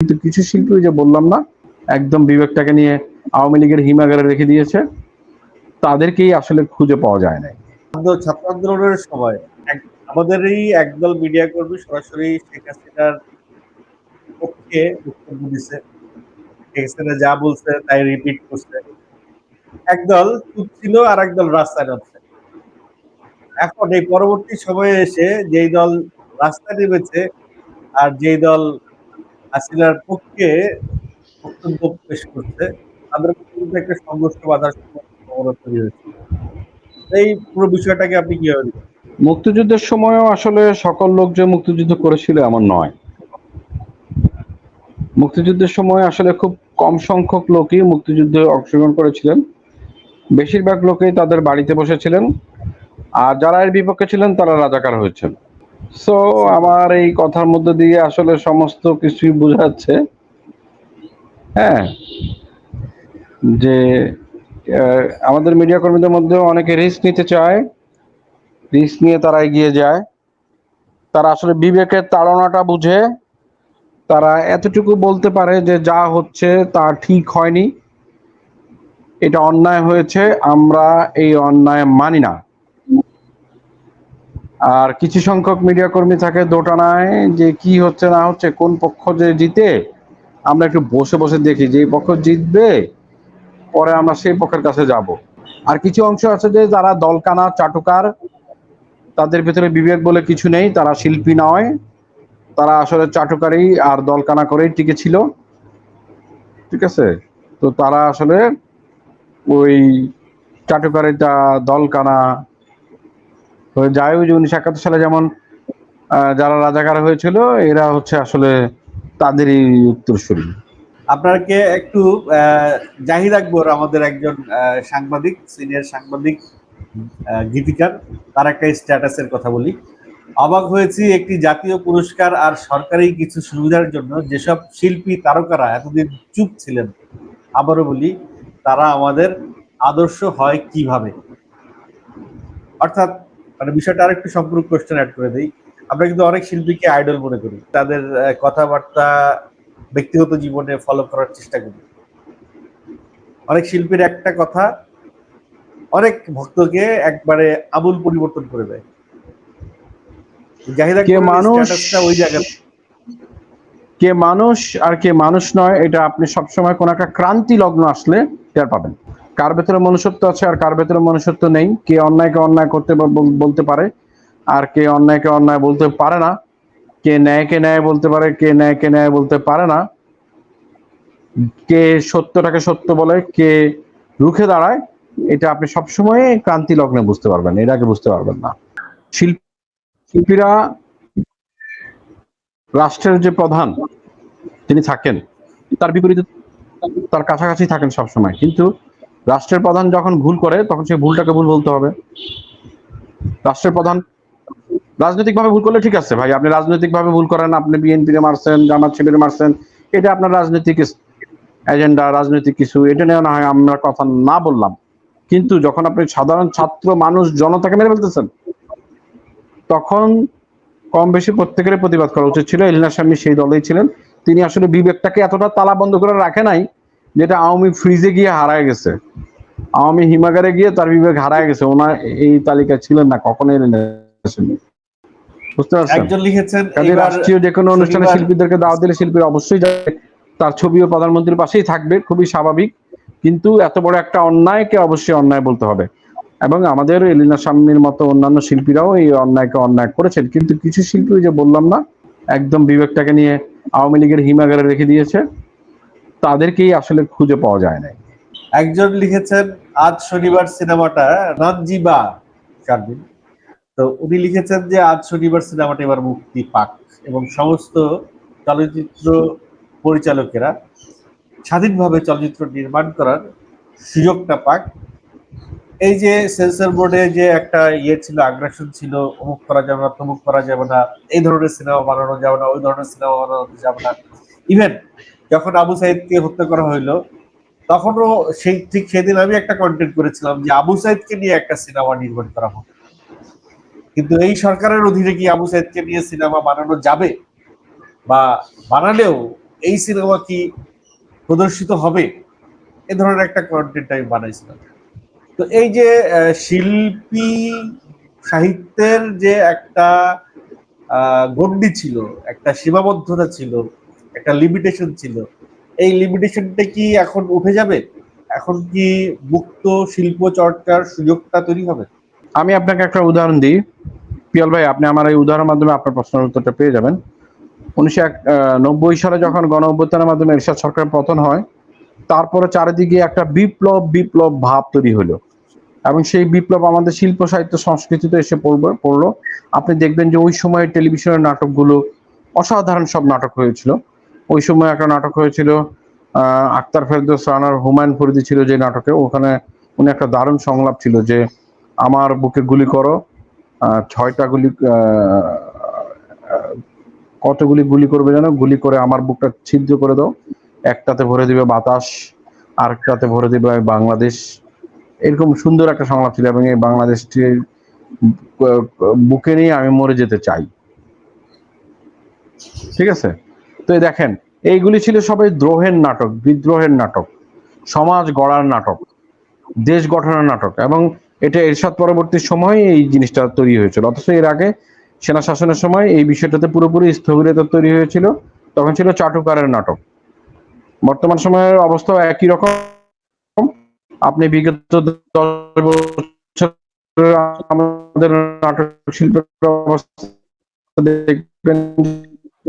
কিন্তু কিছু শিল্পী যে বললাম না, একদম বিবেকটাকে নিয়ে আওয়ামী লীগের হিমাগারে রেখে দিয়েছে, তাদেরকেই আসলে খুঁজে পাওয়া যায় না আন্দোলন, ছাত্র আন্দোলনের সময় এক- আমাদেরই একদল মিডিয়া কর্মী সরাসরি শেখ হাসিনার পক্ষে বক্তব্য দিছে। শেখ হাসিনা যা বলছে তাই রিপিট করছে। একদল ছিল আর একদল রাস্তায় নামছে। এখন এই পরবর্তী সময়ে এসে যেই দল রাস্তায় নেমেছে আর যেই দল হাসিনার পক্ষে বক্তব্য পেশ করছে। তাদের মধ্যে একটা সংঘর্ষ বাধার তৈরি হয়েছে। এই পুরো বিষয়টাকে আপনি কীভাবে? মুক্তিযুদ্ধের সময়ও আসলে সকল লোক যে মুক্তিযুদ্ধ করেছিল এমন নয়। মুক্তিযুদ্ধের সময় আসলে খুব কম সংখ্যক লোকই মুক্তিযুদ্ধে অংশগ্রহণ করেছিলেন। বেশিরভাগ লোকেই তাদের বাড়িতে বসেছিলেন। আর যারা এর বিপক্ষে ছিলেন, তারা রাজাকার হয়েছেন। সো আমার এই কথার মধ্যে দিয়ে আসলে সমস্ত কিছুই বোঝাচ্ছে। হ্যাঁ। যে আমাদের মিডিয়া কর্মীদের মধ্যে অনেকে রিস্ক নিতে চায়। রিস্ক নিয়ে তারা এগিয়ে যায়। তারা আসলে বিবেকের তাড়নাটা বুঝে। তারা এতটুকু বলতে পারে যে যা হচ্ছে তা ঠিক হয়নি। এটা অন্যায় হয়েছে। আমরা এই অন্যায় মানি না। আর কিছু সংখ্যক মিডিয়া কর্মী থাকে দোটানায় যে কি হচ্ছে না হচ্ছে, কোন পক্ষ যে জিতে, আমরা একটু বসে বসে দেখি যে পক্ষ জিতবে, পরে আমরা সেই পক্ষের কাছে যাব। আর কিছু অংশ আছে যে যারা দলকানা, চাটুকার, তাদের ভিতরে বিবেক বলে কিছু নেই, তারা শিল্পী নয়, তারা আসলে চাটুকারি আর দলকানা করেই টিকে ছিল। ঠিক আছে? তো তারা আসলে ওই চাটুকারিটা, দলকানা যায় ওই যে উনিশশো একাত্তর সালে যেমন যারা রাজাকার হয়েছিল, এরা হচ্ছে আসলে তাদেরই উত্তরসূরি। আপনাকে একটু জাহিদ আকবর আমাদের একজন সাংবাদিক, সিনিয়র সাংবাদিক গীতিকার। তার একটা স্ট্যাটাসের কথা বলি। অবাক হয়েছি একটি জাতীয় পুরস্কার আর সরকারি কিছু সুবিধার জন্য যেসব শিল্পী তারকারা এতদিন চুপ ছিলেন। আবারও বলি, তারা আমাদের আদর্শ হয় কীভাবে? অর্থাৎ মানে বিষয়টা আরেকটু সম্পূর্ণ কোশ্চেন অ্যাড করে দেই। আমরা কিন্তু অনেক শিল্পীকে আইডল মনে করি। তাদের কথাবার্তা ব্যক্তিগত জীবনে ফলো করার চেষ্টা করি। অনেক শিল্পীর একটা কথা অনেক ভক্তকে একবারে আমূল পরিবর্তন করে দেয়। জাহিদ কে মানুষ ওই জায়গায় কে মানুষ আর কে মানুষ নয় এটা আপনি সবসময় কোন একটা ক্রান্তি লগ্ন আসলে টের পাবেন। কার ভেতরে মনুষ্যত্ব আছে আর কার ভেতরে মনুষ্যত্ব নেই? কে অন্যায়কে অন্যায় করতে বলতে পারে আর কে অন্যায়কে অন্যায় বলতে পারে না? কে ন্যায়কে ন্যায় বলতে পারে, কে ন্যায়কে ন্যায় বলতে পারে না? কে সত্যটাকে সত্য বলে, কে রুখে দাঁড়ায়, এটা আপনি সবসময় ক্রান্তি লগ্নে বুঝতে পারবেন, এর আগে বুঝতে পারবেন না। শিল্প শিল্পীরা রাষ্ট্রের যে প্রধান, তিনি থাকেন, তার বিপরীতে তার কাছাকাছি থাকেন সবসময়, কিন্তু রাষ্ট্রের প্রধান যখন ভুল করে, তখন সেই ভুলটাকে ভুল বলতে হবে। রাষ্ট্রের প্রধান রাজনৈতিকভাবে ভুল করলে ঠিক আছে, ভাই। আপনি রাজনৈতিকভাবে ভুল করেন, আপনি বিএনপি রে মারছেন, জামাত শিবিরে মারছেন, এটা আপনার রাজনৈতিক এজেন্ডা রাজনৈতিক কিছু, এটা নিয়ে না হয় আমরা কথা না বললাম। কিন্তু যখন আপনি সাধারণ ছাত্র মানুষ, জনতাকে মেরে ফেলতেছেন, তখন কম বেশি প্রত্যেকের প্রতিবাদ করা উচিত ছিল। এলিনা স্বামী সেই দলেই ছিলেন। তিনি আসলে বিবেকটাকে এতটা তালা বন্ধ করে রাখে নাই যেটা আওয়ামী ফ্রিজে গিয়ে হারায় গেছে। আওয়ামী হিমাগারে গিয়ে তার বিবেক হারায় গেছে। ওনার এই তালিকায় ছিলেন না কখনো এলিনা। বুঝতে পারছেন? একজন লিখেছেন রাষ্ট্রীয় যে কোনো অনুষ্ঠানে শিল্পীদেরকে দাওয়াত দিলে শিল্পীরা অবশ্যই তার ছবিও প্রধানমন্ত্রীর পাশেই থাকবে খুবই স্বাভাবিক। কিন্তু এত বড় একটা অন্যায়কে অবশ্যই অন্যায় বলতে হবে। এবং আমাদের এলিনা সাম্মির মতো অন্যান্য শিল্পীরাও এই অন্যায়কে অন্যায় করেছেন। কিন্তু কিছু শিল্পী যে বললাম না একদম বিবেকটাকে নিয়ে আওয়ামী লীগের হিমাগারে রেখে দিয়েছে। তাদেরকেই আসলে খুঁজে পাওয়া যায় না একজন লিখেছেন, আজ শনিবার সিনেমাটা রানজিবা শারমিন তো উনি লিখেছেন যে, আজ শনিবার সিনেমাটা এবার মুক্তি পাক। এবং সমস্ত চলচ্চিত্র পরিচালকেরা স্বাধীনভাবে চলচ্চিত্র নির্মাণ করার সুযোগটা পাক। এই যে সেন্সর বোর্ডে যে একটা ইয়ে ছিল, আগ্রাসন ছিল, অমুক করা যাবে না, তমুক করা যাবে না, এই ধরনের সিনেমা বানানো যাবে না, ওই ধরনের সিনেমা বানানো যাবে না। ইভেন যখন আবু সাইদকে হত্যা করা হইল, তখনও সেই ঠিক সেদিন আমি একটা কন্টেন্ট করেছিলাম যে আবু সাইদকে নিয়ে একটা সিনেমা নির্মাণ করা হবে কিন্তু এই সরকারের অধীনে কি আবু সাইদকে নিয়ে সিনেমা বানানো যাবে? বা বানালেও এই সিনেমা কি প্রদর্শিত হবে? এ ধরনের একটা কন্টেন্ট আমি বানাইছিলাম। তো এই যে শিল্পী সাহিত্যের যে একটা গণ্ডি ছিল, একটা সীমাবদ্ধতা ছিল একটা লিমিটেশন ছিল। এই লিমিটেশনটা কি এখন উঠে যাবে? এখন কি মুক্ত শিল্প চর্চার সুযোগটা তৈরি হবে? আমি আপনাকে একটা উদাহরণ দিই। পিয়াল ভাই, আপনি আমার এই উদাহরণের মাধ্যমে আপনার প্রশ্নের উত্তরটা পেয়ে যাবেন। উনিশশো এক নব্বই সালে যখন গণ অভ্যুত্থানের মাধ্যমে এরশাদ সরকারের পতন হয়, তারপরে চারিদিকে একটা বিপ্লব বিপ্লব ভাব তৈরি হলো। এবং সেই বিপ্লব আমাদের শিল্প, সাহিত্য, সংস্কৃতিতে এসে পড়বে, পড়ল। আপনি দেখবেন যে ওই সময় টেলিভিশনের নাটকগুলো অসাধারণ সব নাটক হয়েছিল। ওই সময় একটা নাটক হয়েছিল আক্তার ফেরদৌস রানার হুমায়ুন ফরিদি ছিল যে নাটকে, ওখানে উনি একটা দারুণ সংলাপ ছিল যে আমার বুকে গুলি করো ছয়টা গুলি কতগুলি গুলি করবে যেন, গুলি করে আমার বুকটা ছিদ্র করে দাও, একটাতে ভরে দিবে বাতাস, আরেকটাতে ভরে দিবে বাংলাদেশ। এরকম সুন্দর একটা সংলাপ ছিল এবং এই বাংলাদেশটির বুকে নিয়ে আমি মরে যেতে চাই। ঠিক আছে? তো দেখেন, এইগুলি ছিল সবাই দ্রোহের নাটক, বিদ্রোহের নাটক, সমাজ গড়ার নাটক, দেশ গঠনের নাটক এবং এটা এরশাদ পরবর্তী সময়ে এই জিনিসটা তৈরি হয়েছিল। অথচ এর আগে সেনা শাসনের সময় এই বিষয়টাতে পুরোপুরি স্থবিরতা তৈরি হয়েছিল, তখন ছিল চাটুকারের নাটক। বর্তমান সময়ের অবস্থা একই রকম। আপনি বিগত আমাদের নাটক শিল্পের অবস্থা দেখবেন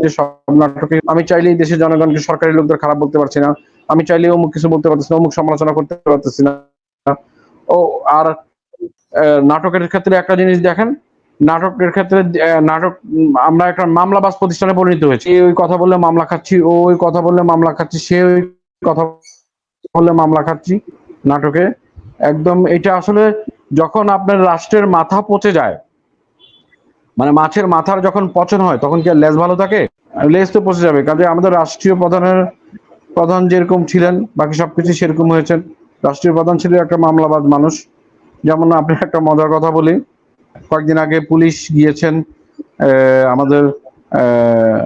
যে সব নাটকে, আমি চাইলেই দেশের জনগণকে সরকারি লোকদের খারাপ বলতে পারছি না। আমি চাইলেই অমুক কিছু বলতে পারতেছি না, অমুক সমালোচনা করতে পারতেছি না। ও, আর নাটকের ক্ষেত্রে একটা জিনিস দেখেন, নাটকের ক্ষেত্রে নাটক, আমরা একটা মামলাবাজ প্রতিষ্ঠানে পরিণত হয়েছি। ওই কথা বললে মামলা খাচ্ছি, ও ওই কথা বললে মামলা খাচ্ছি, সে ওই কথা বললে মামলা খাচ্ছি নাটকে। একদম, এটা আসলে যখন আপনার রাষ্ট্রের মাথা পচে যায় মানে মাছের মাথার যখন পচন হয় তখন কি আর লেজ ভালো থাকে? লেজ তো পচে যাবে। কাজে আমাদের রাষ্ট্রীয় প্রধানের প্রধান যেরকম ছিলেন বাকি সবকিছু সেরকম হয়েছেন। রাষ্ট্রীয় প্রধান ছিল একটা মামলাবাদ মানুষ। যেমন আপনি একটা মজার কথা বলি কয়েকদিন আগে পুলিশ গিয়েছেন আমাদের আহ,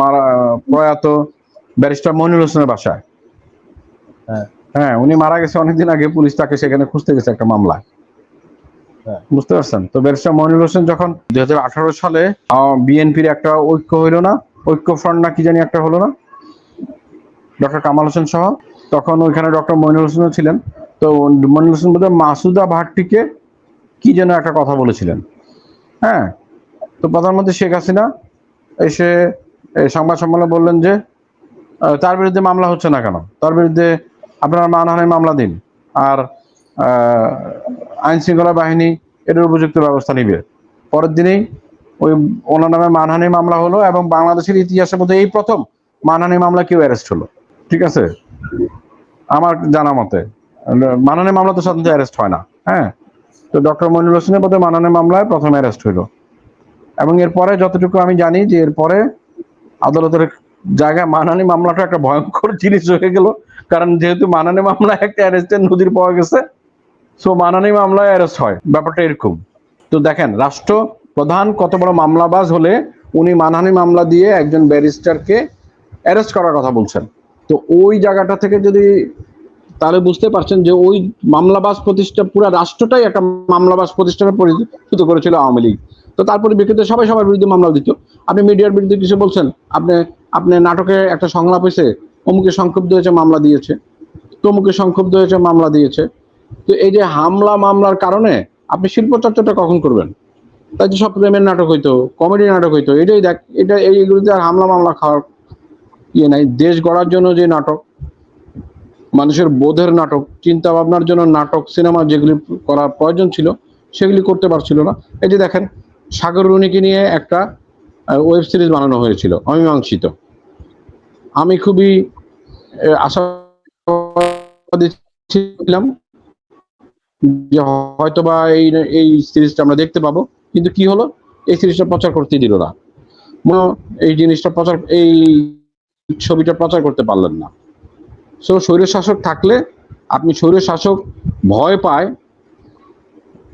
মারা প্রয়াত ব্যারিস্টার মনির হোসেনের বাসায়। হ্যাঁ। হ্যাঁ উনি মারা গেছে অনেকদিন আগে পুলিশ তাকে সেখানে খুঁজতে গেছে একটা মামলায়। বুঝতে পারছেন? তো ব্যারিস্টার মনির হোসেন যখন দু হাজার আঠেরো সালে বিএনপির একটা ঐক্য হইল না, ঐক্য ফ্রন্ট না কি জানি একটা হলো না, ডক্টর কামাল হোসেন সহ, তখন ওইখানে ডক্টর মনির হোসেনও ছিলেন। তো মনির হোসেন বোধহয় মাসুদা ভাট্টিকে কি যেন একটা কথা বলেছিলেন। হ্যাঁ তো প্রধানমন্ত্রী শেখ হাসিনা এসে সংবাদ সম্মেলনে বললেন যে তার বিরুদ্ধে মামলা হচ্ছে না কেন? তার বিরুদ্ধে আপনারা মানহানি মামলা দিন। আর আইন শৃঙ্খলা বাহিনী এটার উপযুক্ত ব্যবস্থা নিবে। পরের দিনেই ওই ওনার নামে মানহানি মামলা হলো এবং বাংলাদেশের ইতিহাসের মধ্যে এই প্রথম মানহানি মামলা কেউ অ্যারেস্ট হলো। ঠিক আছে? আমার জানা মতে। মানহানি মামলা তো সাধারণত অ্যারেস্ট হয় না। হ্যাঁ? তো ডক্টর মনির হোসেনের মধ্যে মানহানি মামলায় প্রথম অ্যারেস্ট হইল এবং এরপরে যতটুকু আমি জানি যে এরপরে আদালতের জায়গায় মানহানি মামলাটা একটা ভয়ঙ্কর জিনিস হয়ে গেল। কারণ যেহেতু মানহানি মামলা একটা অ্যারেস্টের নদীর পাওয়া গেছে সো মানহানি মামলায় অ্যারেস্ট হয়। ব্যাপারটা এরকম। তো দেখেন রাষ্ট্র প্রধান কত বড় মামলাবাজ হলে উনি মানহানি মামলা দিয়ে একজন ব্যারিস্টারকে অ্যারেস্ট করার কথা বলছেন। তো ওই জায়গাটা থেকে যদি তাহলে বুঝতে পারছেন যে ওই মামলাবাজ প্রতিষ্ঠা পুরো রাষ্ট্রটাই একটা মামলাবাজ প্রতিষ্ঠানে পরিচিত করেছিল আওয়ামী লীগ। তো তারপরে বিক্ষিপ্ত সবাই সবার বিরুদ্ধে মামলা দিত। আপনি মিডিয়ার বিরুদ্ধে কিছু বলছেন? আপনি আপনি নাটকে একটা সংলাপ হয়েছে অমুকে সংক্ষুব্ধ হয়েছে, মামলা দিয়েছে। তমুকে সংক্ষুব্ধ হয়েছে, মামলা দিয়েছে। তো এই যে হামলা মামলার কারণে আপনি শিল্প চর্চাটা কখন করবেন? তাই তো সব প্রেমের নাটক হইতো, কমেডি নাটক হইতো, এটাই দেখ, এটা এইগুলোতে আর হামলা মামলা খাওয়ার ইয়ে নাই। দেশ গড়ার জন্য যে নাটক, মানুষের বোধের নাটক চিন্তা ভাবনার জন্য নাটক, সিনেমা যেগুলি করার প্রয়োজন ছিল, সেগুলি করতে পারছিল না। এই যে দেখেন, সাগর রুনিকে নিয়ে একটা ওয়েব সিরিজ বানানো হয়েছিল, অমীমাংসিত। আমি খুবই আশাবাদী ছিলাম যে হয়তোবা এই এই সিরিজটা আমরা দেখতে পাবো, কিন্তু কি হলো? এই সিরিজটা প্রচার করতে দিল না। এই জিনিসটা প্রচার, এই ছবিটা প্রচার করতে পারলেন না। সো স্বৈর শাসক থাকলে, আপনি স্বৈর শাসক ভয় পায়,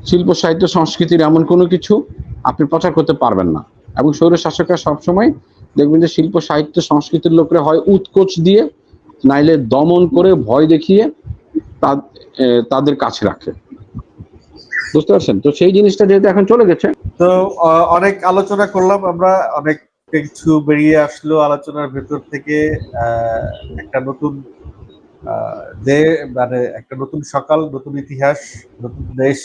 শিল্প, সাহিত্য, সংস্কৃতির এমন কোনো কিছু আপনি প্রচার করতে পারবেন না। এবং স্বৈর শাসকরা সবসময় দেখবেন যে শিল্প, সাহিত্য, সংস্কৃতির লোকরা হয় উৎকোচ দিয়ে, নাইলে দমন করে, ভয় দেখিয়ে তাদের কাছে রাখে। বুঝতে পারছেন? তো সেই জিনিসটা যেহেতু এখন চলে গেছে, তো অনেক আলোচনা করলাম আমরা, অনেক কিছু বেরিয়ে আসলো আলোচনার ভেতর থেকে একটা নতুন যে মানে একটা নতুন সকাল, নতুন ইতিহাস, নতুন দেশ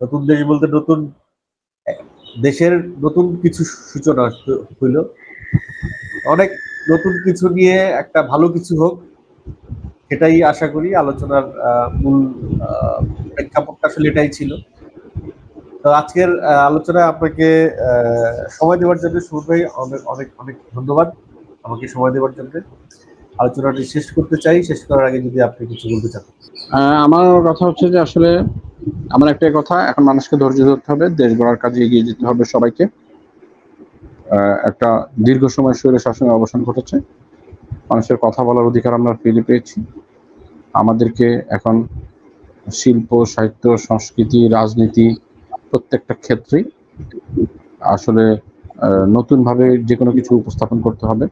নতুন দেশ বলতে নতুন, দেশের নতুন কিছু সূচনা হইল। অনেক নতুন কিছু নিয়ে একটা ভালো কিছু হোক, সেটাই আশা করি আলোচনার মূল প্রেক্ষাপটটা আসলে এটাই ছিল। তো আজকের আলোচনায় আপনাকে সময় দেওয়ার জন্য ভাই অনেক অনেক অনেক ধন্যবাদ। আমাকে সময় দেওয়ার জন্য। আলোচনাটি শেষ করতে চাই। শেষ করার আগে যদি আপনি কিছু বলতে চান। আমার কথা হচ্ছে যে আসলে আমার একটাই কথা, এখন মানুষকে ধৈর্য ধরতে হবে, দেশ গড়ার কাজে এগিয়ে যেতে হবে সবাইকে। একটা দীর্ঘ সময় শরীরে শাসনের অবসান ঘটেছে। মানুষের কথা বলার অধিকার আমরা ফিরে পেয়েছি। আমাদেরকে এখন শিল্প, সাহিত্য, সংস্কৃতি, রাজনীতি প্রত্যেকটা ক্ষেত্রেই আসলে নতুনভাবে যে কোনো কিছু উপস্থাপন করতে হবে।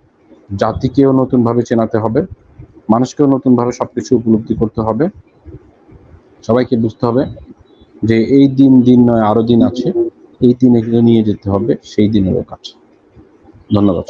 জাতিকেও নতুনভাবে চেনাতে হবে, মানুষকেও নতুনভাবে সবকিছু উপলব্ধি করতে হবে। সবাইকে বুঝতে হবে যে এই দিন দিন নয়, আরও দিন আছে। এই দিন এগুলো নিয়ে যেতে হবে, সেই দিনেরও কাছে ধন্যবাদ।